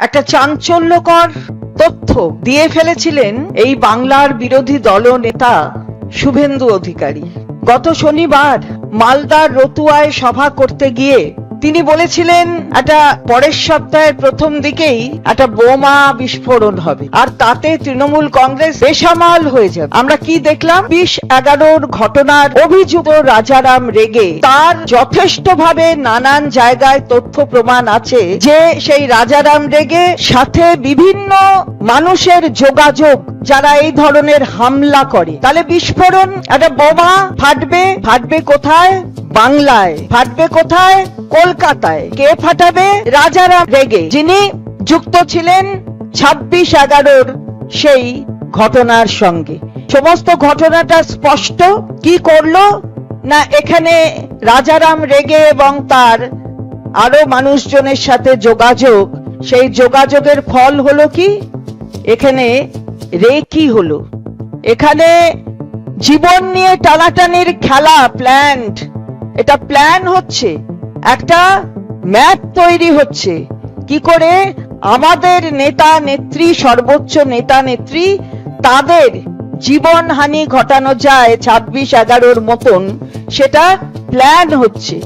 একটা চাঞ্চল্যকর তথ্য দিয়ে ফেলেছিলেন এই বাংলার বিরোধী দল নেতা শুভেন্দু অধিকারী। গত শনিবার মালদার রতুয়ায় সভা করতে গিয়ে তিনি বলেছিলেন, একটা পরের সপ্তাহের প্রথম দিকেই একটা বোমা বিস্ফোরণ হবে। আর তাতে তৃণমূল কংগ্রেস বেসামাল হয়ে যাবে। আমরা কি দেখলাম? বিশ এগারোর ঘটনার অভিযুক্ত রাজারাম রেগে তার যথেষ্টভাবে নানান জায়গায় তথ্য প্রমাণ আছে যে সেই রাজারাম রেগে সাথে বিভিন্ন মানুষের যোগাযোগ, যারা এই ধরনের হামলা করে। তাহলে বিস্ফোরণ, একটা বোমা ফাটবে ফাটবে কোথায়? বাংলায় ফাটবে কোথায়? কলকাতায়। কে ফাটাবে? রাজারাম রেগে, যিনি যুক্ত ছিলেন ছাব্বিশ এগারোর সেই ঘটনার সঙ্গে। সমস্ত ঘটনাটা স্পষ্ট। কি করল? না, এখানে রাজারাম রেগে এবং তার আরও মানুষজনের সাথে যোগাযোগ। সেই যোগাযোগের ফল হলো কি? এখানে রে কি হলো। এখানে জীবন নিয়ে টানাটানির খেলা, প্ল্যান্ট এটা প্ল্যান হচ্ছে। একটা ম্যাপ তৈরি হচ্ছে। কি করে? আমাদের নেতা নেত্রী, সর্বোচ্চ নেতা নেত্রী, তাদের জীবনহানি ঘটানো যায় ছাব্বিশ এগারোর মতন। সেটা প্ল্যান হচ্ছে।